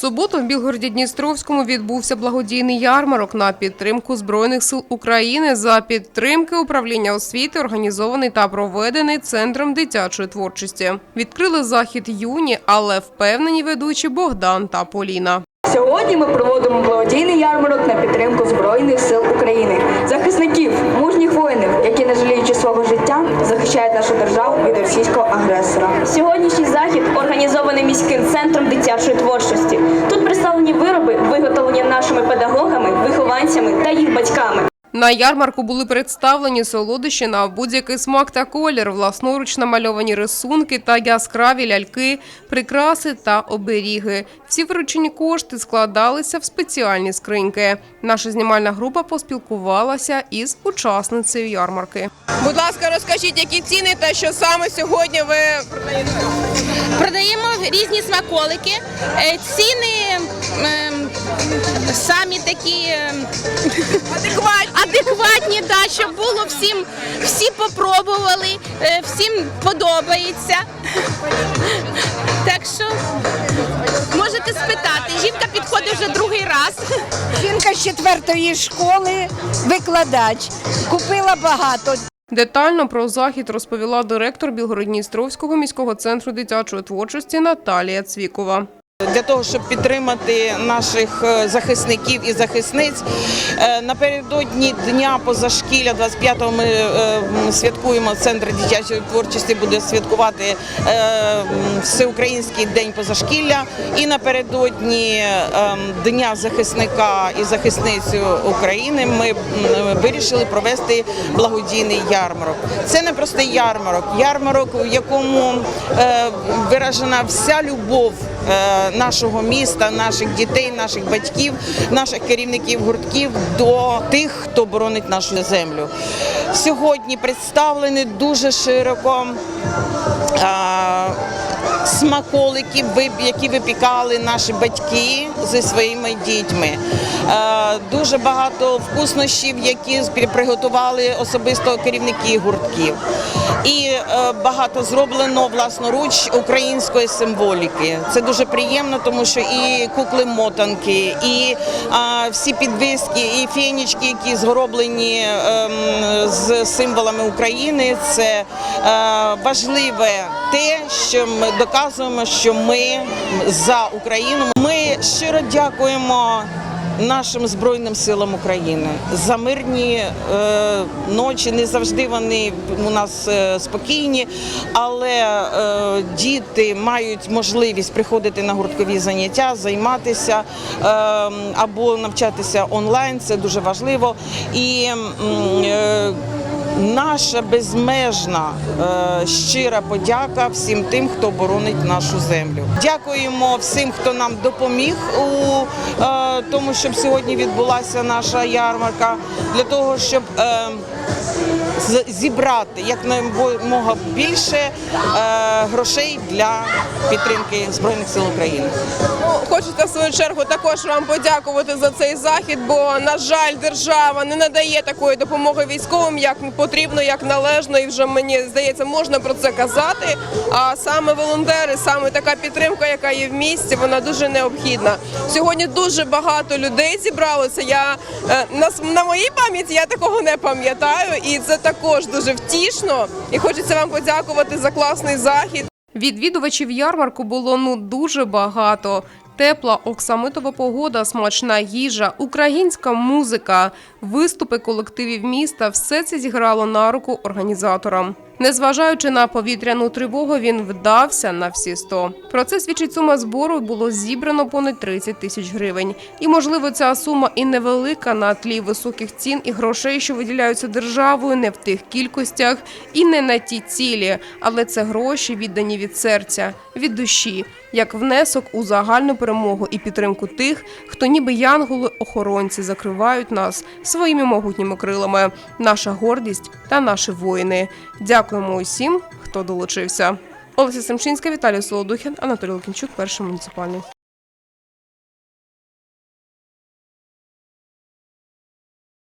суботу в Білгороді Дністровському відбувся благодійний ярмарок на підтримку Збройних сил України за підтримки управління освіти, організований та проведений центром дитячої творчості. Відкрили захід юні, але впевнені ведучі Богдан та Поліна. Сьогодні ми проводимо благодійний ярмарок на підтримку Збройних сил України, захисників, мужніх воїнів, які, не жаліючи свого життя, захищають нашу державу від російського агресора. Сьогоднішній захід організований міським центром дитячої творчості. Нашими педагогами, вихованцями та їх батьками. На ярмарку були представлені солодощі на будь-який смак та колір, власноруч намальовані рисунки та яскраві ляльки, прикраси та оберіги. Всі виручені кошти складалися в спеціальні скриньки. Наша знімальна група поспілкувалася із учасницею ярмарки. Будь ласка, розкажіть, які ціни та що саме сьогодні ви продаєте? Продаємо різні смаколики. Е, Ціни ем, самі такі ем, Адекватні. Адекватні, да, щоб було всім, всі попробували, е, всім подобається. Так що можете спитати. Жінка підходить вже другий раз. Жінка з четвертої школи, викладач. Купила багато. Детально про захід розповіла директор Білгородністровського міського центру дитячої творчості Наталія Цвікова. Для того, щоб підтримати наших е, захисників і захисниць. Е, Напередодні дня позашкілля 25-го ми е, святкуємо Центр дитячої творчості буде святкувати всеукраїнський день позашкілля. І напередодні дня захисника і захисницю України ми вирішили провести благодійний ярмарок. Це не простий ярмарок, ярмарок, в якому виражена вся любов нашого міста, наших дітей, наших батьків, наших керівників гуртків до тих, хто боронить нашу землю. Сьогодні представлені дуже широко. Смаколики, які випікали наші батьки зі своїми дітьми. Е, Дуже багато вкуснощів, які приготували особисто керівники гуртків. І е, багато зроблено власноруч української символіки. Це дуже приємно, тому що і кукли-мотанки, і всі підвіски, і фенічки, які зроблені ем, з символами України. Це е, важливе те, що ми доказуємо, що ми за Україну. Ми щиро дякуємо. Нашим збройним силам України за мирні е, ночі не завжди вони у нас е, спокійні, але е, діти мають можливість приходити на гурткові заняття, займатися е, або навчатися онлайн. Це дуже важливо і. е, Наша безмежна е, щира подяка всім тим, хто боронить нашу землю. Дякуємо всім, хто нам допоміг у е, тому, щоб сьогодні відбулася наша ярмарка, для того, щоб е, зібрати якомога більше грошей для підтримки збройних сил України. Ну, Хочеться в свою чергу також вам подякувати за цей захід, бо на жаль, держава не надає такої допомоги військовим, як потрібно, як належно, і вже мені здається, можна про це казати. А саме волонтери, саме така підтримка, яка є в місті, вона дуже необхідна. Сьогодні дуже багато людей зібралося. Я е, на, на моїй пам'яті я такого не пам'ятаю, і це також дуже втішно. І хочеться вам подякувати за класний захід. Відвідувачів ярмарку було ну дуже багато. Тепла оксамитова погода, смачна їжа, українська музика, виступи колективів міста все це зіграло на руку організаторам. Незважаючи на повітряну тривогу, він вдався на всі 100. Про це свідчить сума збору. Було зібрано понад 30 тисяч гривень. І можливо, ця сума і невелика на тлі високих цін і грошей, що виділяються державою, не в тих кількостях і не на ті цілі, але це гроші віддані від серця, від душі, як внесок у загальну перемогу і підтримку тих, хто ніби янголи-охоронці закривають нас своїми могутніми крилами, наша гордість та наші воїни. Дякуємо усім, хто долучився. Олеся Семчинська, Віталій Солодухін, Анатолій Лукінчук, перший муніципальний.